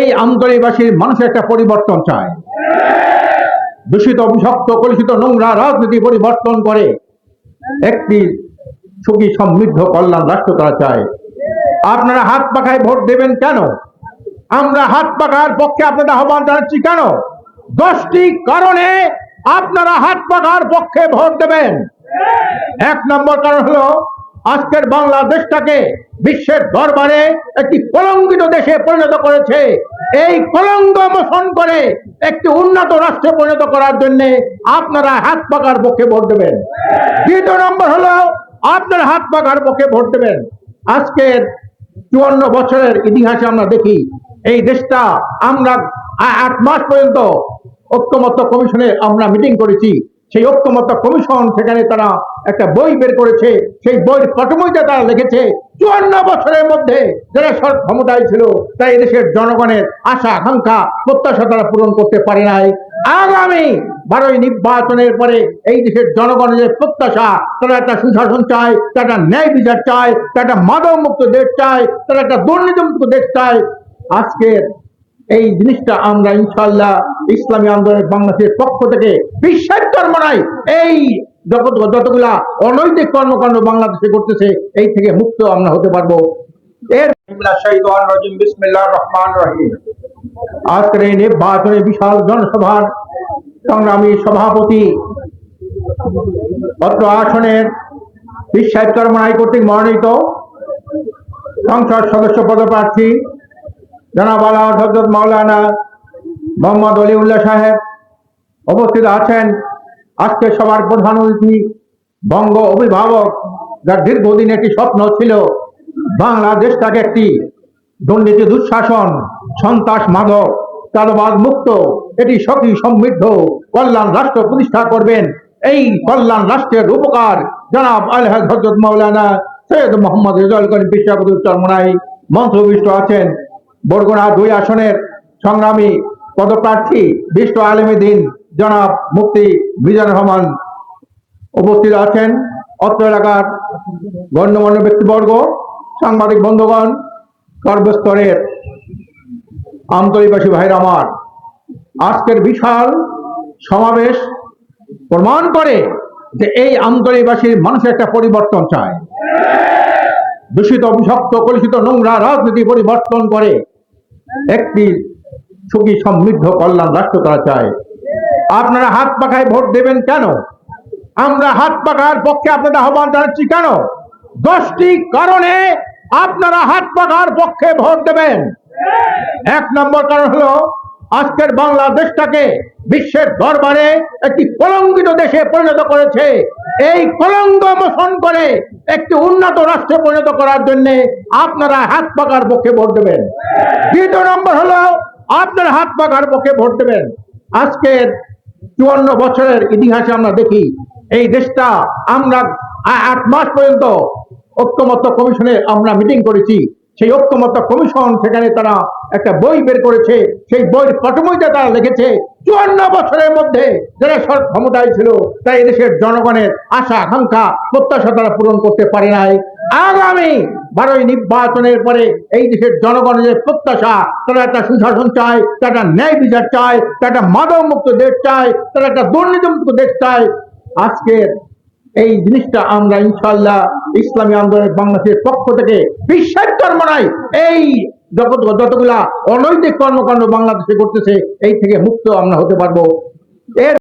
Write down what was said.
এই আন্তরিকবাসীর মানুষের একটা পরিবর্তন চায় দূষিত, বিষাক্ত, কলুষিত নোংরা রাজনীতি পরিবর্তন করে একটি সুখী, সমৃদ্ধ, কল্যাণ রাষ্ট্র তারা চায়। আপনারা হাত পাখায় ভোট দেবেন কেন? আমরা হাত পাখার পক্ষে আপনাদের আহ্বান জানাচ্ছি কেন? দশটি কারণে আপনারা হাত পাখার পক্ষে ভোট দেবেন। এক নম্বর কারণ হলো, আজকের বাংলাদেশটাকে বিশ্বের দরবারে একটি কলঙ্কিত দেশে পরিণত করেছে। এই কলঙ্ক মোচন করে একটি উন্নত রাষ্ট্রে পরিণত করার জন্য আপনারা হাত পাকার পক্ষে ভোট দেবেন। দ্বিতীয় নম্বর হলো, আপনারা হাত পাকার পক্ষে ভোট দেবেন। আজকের চুয়ান্ন বছরের ইতিহাসে আমরা দেখি, এই দেশটা আমরা আট মাস পর্যন্ত ঐক্যমত্য কমিশনে আমরা মিটিং করেছি। সেই ঐক্যমত্য কমিশন সেখানে তারা একটা বই বের করেছে। সেই বইয়ের পটমইটা তারা লিখেছে চুয়ান্ন বছরের মধ্যে যারা সব ক্ষমতায় ছিল তাই এদেশের জনগণের আশা, আকাঙ্ক্ষা, প্রত্যাশা তারা পূরণ করতে পারে নাই। আগামী বারোই নির্বাচনের পরে এই দেশের জনগণের যে প্রত্যাশা, তারা একটা সুশাসন চায়, তারা একটা ন্যায় বিচার চায়, তারা একটা মাদক মুক্ত দেশ চায়, তারা একটা দুর্নীতিমুক্ত দেশ চায়। আজকের এই জিনিসটা আমরা ইনশাল্লাহ ইসলামী আন্দোলনের বাংলাদেশের পক্ষ থেকে বিশ্বাস কর্ম নাই। এই যত যতগুলা অনৈতিক কর্মকাণ্ড বাংলাদেশে করতেছে এই থেকে মুক্ত আমরা হতে পারব। এর রহমান রহিম। আজকের এই নির্বাচনে বিশাল জনসভার সংগ্রামী সভাপতি অত্র আসনের বিশ্বাস কর্মনাই কর্তৃক মনোনীত সংসদ সদস্য পদপ্রার্থী জনাব আলা মাওলানা মোহাম্মদ অলিউল্লাহ সাহেব উপস্থিত আছেন। আজকে সবার প্রধান অতিথি, বঙ্গ অভিভাবক, যার দীর্ঘদিন একটি স্বপ্ন ছিল বাংলাদেশটাকে একটি দুর্নীতি দুঃশাসন, সন্ত্রাস মাদক চালবাদ মুক্ত, এটি সখী সমৃদ্ধ, কল্যাণ রাষ্ট্র প্রতিষ্ঠা করবেন। এই কল্যাণ রাষ্ট্রের উপকার জনাব আলহাজ হজরত মাওলানা সৈয়দ মোহাম্মদ রেজাউল করিম বিশ্বাকুল চরমনাই মন্ত্রবিষ্ট আছেন। বরগুনা দুই আসনের সংগ্রামী পদপ্রার্থী বিষ্ট আলমী দিন জনাব মুফতি মিজানুর রহমান উপস্থিত আছেন। অত্র এলাকার গণ্যমান্য ব্যক্তিবর্গ, সাংবাদিক বন্ধুগণ, সর্বস্তরের আন্তরিকবাসী ভাইরা আমার, আজকের বিশাল সমাবেশ প্রমাণ করে যে এই আন্তরিকবাসীর মানুষের একটা পরিবর্তন চায় দূষিত, বিষাক্ত, কলুষিত নোংরা রাজনীতি পরিবর্তন করে একটি সুখী সমৃদ্ধ কল্যাণ রাষ্ট্র তারা চায়। আপনারা হাত পাখায় ভোট দেবেন কেন? আমরা হাত পাখার পক্ষে আপনাদের আহ্বান জানাচ্ছি কেন? দশটি কারণে আপনারা হাত পাখার পক্ষে ভোট দেবেন। এক নম্বর কারণ হলো, আজকের বাংলাদেশটাকে বিশ্বের দরবারে একটি কলঙ্কিত দেশে পরিণত করেছে। এই কলঙ্ক মোচন করে একটি উন্নত রাষ্ট্রে পরিণত করার জন্য আপনারা হাত পাকার পক্ষে ভোট দেবেন। দ্বিতীয় নম্বর হলো, আপনারা হাত পাকার পক্ষে ভোট দেবেন। আজকের চুয়ান্ন বছরের ইতিহাসে আমরা দেখি, এই দেশটা আমরা আট মাস পর্যন্ত ঐক্যমত্য কমিশনে আমরা মিটিং করেছি। সেই ঐক্যমত্য কমিশন সেখানে তারা একটা বই বের করেছে। সেই বইয়ের পটমইটা তারা লিখেছে, চুয়ান্ন বছরের মধ্যে যারা সব ক্ষমতায় ছিল, তাই এদেশের জনগণের আশা, আকাঙ্ক্ষা, প্রত্যাশা তারা পূরণ করতে পারে নাই। আগামী বারোই নির্বাচনের পরে এই দেশের জনগণের যে প্রত্যাশা, তারা একটা সুশাসন চায়, তারা একটা ন্যায় বিচার চায়, তারা একটা মাদক মুক্ত দেশ চায়, তারা একটা দুর্নীতিমুক্ত দেশ চায়। আজকের এই জিনিসটা আমরা ইনশাল্লাহ ইসলামী আন্দোলনের বাংলাদেশের পক্ষ থেকে বিশ্বাস কর্ম নাই এই যতগুলা অনৈতিক কর্মকাণ্ড বাংলাদেশে করতেছে এই থেকে মুক্ত আমরা হতে পারব। এর